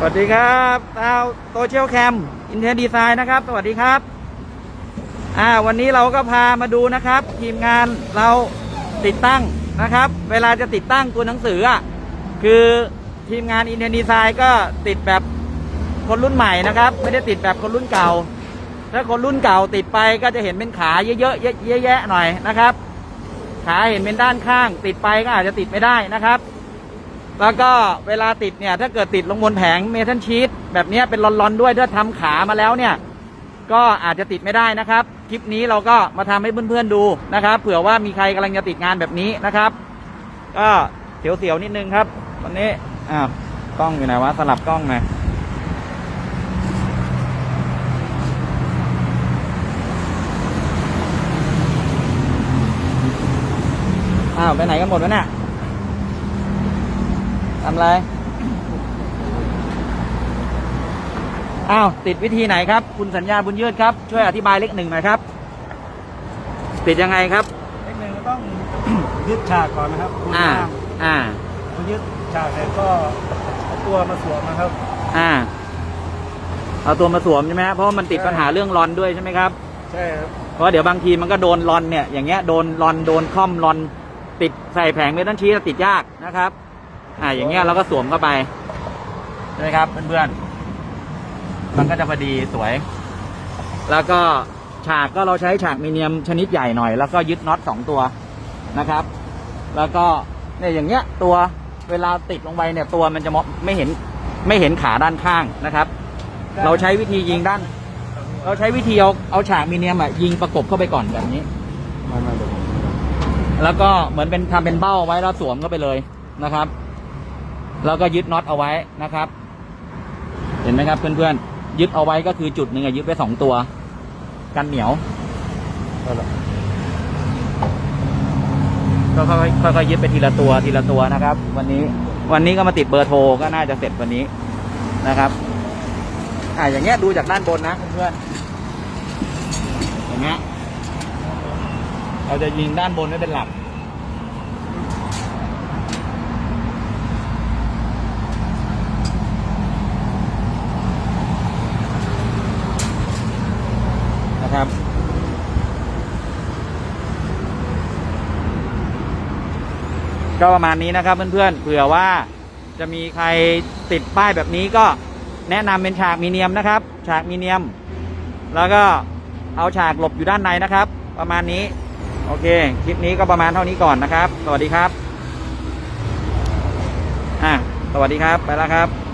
สวัสดีครับชาวโซเชียลแคมอินเทอร์ดีไซน์นะครับ สวัสดีครับ อ่า วันนี้เราก็พามาดูนะครับ ทีมงานเราติดตั้งนะครับ เวลาจะติดตั้งตัวหนังสืออะคือทีมงานอินเทอร์ดีไซน์ก็ติดแบบคนรุ่นใหม่นะครับ ไม่ได้ติดแบบคนรุ่นเก่า ถ้าคนรุ่นเก่าติดไปก็จะเห็นเป็นขาเยอะๆเยอะแยะหน่อยนะครับ ขาเห็นเป็นด้านข้าง ติดไปก็อาจจะติดไม่ได้นะครับ แล้วก็เวลาติดเนี่ย ถ้าเกิดติดลงบนแผงเมทัลชีตแบบนี้เป็นลอนๆด้วยถ้าทำขามาแล้วเนี่ย ก็อาจจะติดไม่ได้นะครับ คลิปนี้เราก็มาทำให้เพื่อนๆดูนะครับ เผื่อว่ามีใครกำลังจะติดงานแบบนี้นะครับ ก็เสียวๆนิดนึงครับวันนี้อ้าวกล้องอยู่ไหนวะสลับกล้องหน่อยอ้าวไปไหนกันหมดวะเนี่ย ทำอะไร อ้าว ติดวิธีไหนครับ คุณสัญญาบุญยืดครับ ช่วยอธิบายเลขหนึ่งหน่อยครับ ติดยังไงครับ เลขหนึ่งก็ต้อง ยึดฉากก่อนนะครับคุณอ่าล่างอ่า คุณยึดฉากเสร็จก็เอาตัวมาสวมนะครับ อ่า เอาตัวมาสวมใช่ไหมครับเพราะว่ามันติดปัญหาเรื่องรอนด้วยใช่ไหมครับ ใช่ครับเพราะเดี๋ยวบางทีมันก็โดนรอนเนี่ย อย่างเงี้ยโดนรอนโดนค่อมรอนติดใส่แผงเมทัลชีสติดยากนะครับ อ่าอย่างเงี้ยเราก็สวมเข้าไปใช่ไหมครับเพื่อนๆมันก็จะพอดีสวย แล้วก็ฉากก็เราใช้ฉากมีเนียมชนิดใหญ่หน่อย แล้วก็ยึดน็อตสองตัวนะครับ แล้วก็เนี่ยอย่างเงี้ยตัวเวลาติดลงไปเนี่ยตัวมันจะมองไม่เห็นไม่เห็นขาด้านข้างนะครับ เราใช้วิธียิงด้าน เราใช้วิธีเอาเอาฉากมีเนียมอะยิงประกบเข้าไปก่อนแบบนี้แล้วก็เหมือนเป็นทำเป็นเบ้าไว้แล้วสวมเข้าไปเลยนะครับ แล้วก็ยึดน็อตเอาไว้นะครับ เห็นไหมครับเพื่อนๆยึดเอาไว้ก็คือจุดหนึ่งอะยึดไปสองตัว กันเหนียวเอาละก็ค่อยๆค่อยๆยึดไปทีละตัวทีละตัวนะครับ วันนี้วันนี้ก็มาติดเบอร์โทรก็น่าจะเสร็จวันนี้นะครับอ่าอย่างเงี้ยดูจากด้านบนนะเพื่อนๆอย่างเงี้ยเราจะยิงด้านบนไว้เป็นหลัก นะครับ ก็ประมาณนี้นะครับเพื่อนๆเผื่อว่าจะมีใครติดป้ายแบบนี้ก็แนะนำเป็นฉากมีเนียมนะครับ ฉากมีเนียม แล้วก็เอาฉากหลบอยู่ด้านในนะครับ ประมาณนี้ โอเค คลิปนี้ก็ประมาณเท่านี้ก่อนนะครับ สวัสดีครับ อะ สวัสดีครับ ไปแล้วครับ